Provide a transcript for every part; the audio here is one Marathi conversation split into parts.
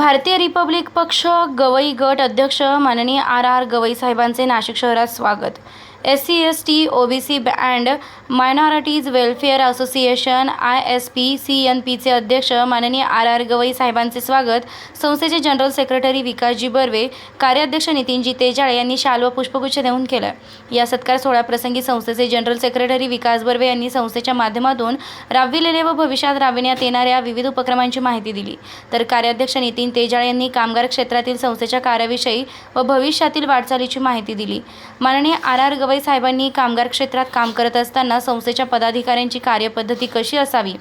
भारतीय रिपब्लिक पक्ष गवई गट अध्यक्ष माननीय आर आर गवई साहेबांचे नाशिक शहरात स्वागत. S C S T O B C and minorities welfare association I S P C N पीचे अध्यक्ष माननीय आर आर गवई साहेबांचे स्वागत. संस्थेचे जनरल सेक्रेटरी विकासजी बर्वे कार्याध्यक्ष नितीनजी तेजाळे यांनी शाल व पुष्पगुच्छ देऊन केलं. या सत्कार सोहळ्याप्रसंगी संस्थेचे जनरल सेक्रेटरी विकास बर्वे यांनी संस्थेच्या माध्यमातून राबविलेल्या व भविष्यात राबविण्यात येणाऱ्या विविध उपक्रमांची माहिती दिली. तर कार्याध्यक्ष नितीन तेजाळे यांनी कामगार क्षेत्रातील संस्थेच्या कार्याविषयी व भविष्यातील वाटचालीची माहिती दिली. माननीय आर आर गवई साहेबांनी कामगार क्षेत्रात काम करत असताना संस्थेच्या पदाधिकाऱ्यांची कार्यपद्धती कशी असावी?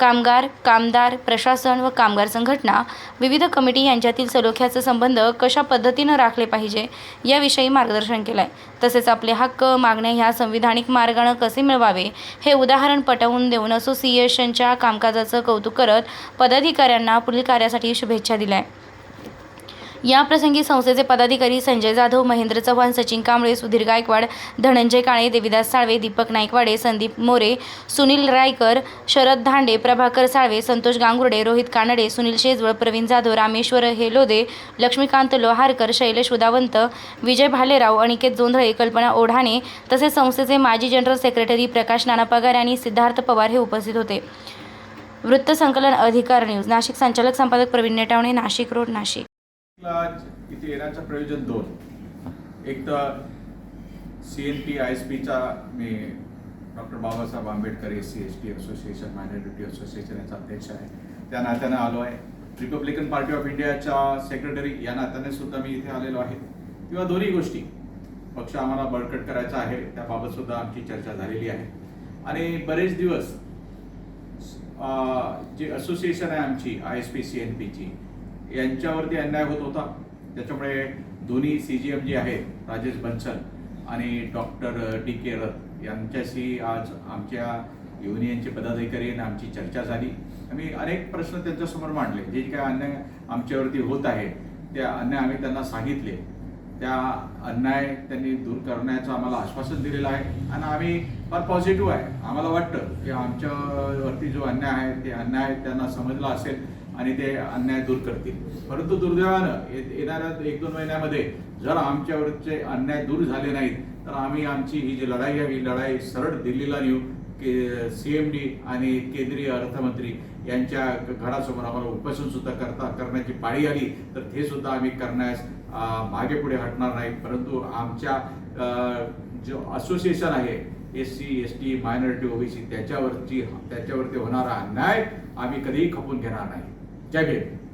कामगार कामदार प्रशासन व कामगार संघटना विविध कमिटी यांच्यातील सलोख्याचे संबंध कशा पद्धतीनं राखले पाहिजे याविषयी मार्गदर्शन केलं आहे तसेच आपले हक्क मागण्या ह्या संविधानिक मार्गानं कसे मिळवावे हे उदाहरण पटवून देऊन असोसिएशनच्या कामकाजाचं कौतुक करत पदाधिकाऱ्यांना पुढील कार्यासाठी शुभेच्छा दिल्या आहे याप्रसंगी संस्थेचे पदाधिकारी संजय जाधव महेंद्र चव्हाण सचिन कांबळे सुधीर गायकवाड धनंजय काळे देविदास साळवे दीपक नाईकवाडे संदीप मोरे सुनील रायकर शरद धांडे प्रभाकर साळवे संतोष गांगुर्डे रोहित कानडे सुनील शेजवळ प्रवीण जाधव रामेश्वर हेलोदे लक्ष्मीकांत लोहारकर शैलेश उदावंत विजय भालेराव अनिकेत जोंधळे कल्पना ओढाणे तसेच संस्थेचे माजी जनरल सेक्रेटरी प्रकाश नाना पगार आणि सिद्धार्थ पवार हे उपस्थित होते. वृत्तसंकलन अधिकार न्यूज. नाशिक संचालक संपादक प्रवीण नेटावणे. नाशिक रोड नाशिक. इथे येण्याचं प्रयोजन दोन. एक तर C N P I S पीचा मी doctor Babasaheb Ambedkar S C S T association minority association याचा अध्यक्ष आहे. त्या नात्यानं आलो आहे. रिपब्लिकन पार्टी ऑफ इंडियाच्या सेक्रेटरी या नात्याने सुद्धा मी इथे आलेलो आहे. किंवा दोन्ही गोष्टी. पक्ष आम्हाला बळकट करायचा आहे. त्याबाबत सुद्धा आमची चर्चा झालेली आहे. आणि बरेच दिवस जी असोसिएशन आहे आमची I S P C N पीची यांच्यावरती अन्याय होत होता. त्याच्यामुळे दोन्ही सी जी एम जे आहेत राजेश बन्सल आणि डॉक्टर डी के रथ यांच्याशी आज आमच्या युनियनचे पदाधिकारी आणि आमची चर्चा झाली. आम्ही अनेक प्रश्न त्यांच्यासमोर मांडले. जे काय अन्याय आमच्यावरती होत आहे त्या अन्याय आम्ही त्यांना सांगितले. त्या अन्याय त्यांनी दूर करण्याचं आम्हाला आश्वासन दिलेलं आहे आणि आम्ही फार पॉझिटिव्ह आहे. आम्हाला वाटतं की आमच्यावरती जो अन्याय आहे ते अन्याय त्यांना समजला असेल. आणि ते अन्याय दूर करतील. परंतु दुर्दैवानं ये- येणाऱ्या एक दोन महिन्यामध्ये जर आमच्यावरचे अन्याय दूर झाले नाहीत तर आम्ही आमची ही जी लढाई आहे ही लढाई सरळ दिल्लीला नेऊ के सी एम डी आणि केंद्रीय अर्थमंत्री यांच्या घरासमोर आम्हाला उपोषण सुद्धा करता करण्याची पाळी आली तर ते सुद्धा आम्ही करण्यास मागे पुढे हटणार नाही. परंतु आमच्या जो असोसिएशन आहे S C S T minority OBC त्याच्यावरची त्याच्यावरती होणारा अन्याय आम्ही कधीही खपून घेणार नाही. 嘉宾。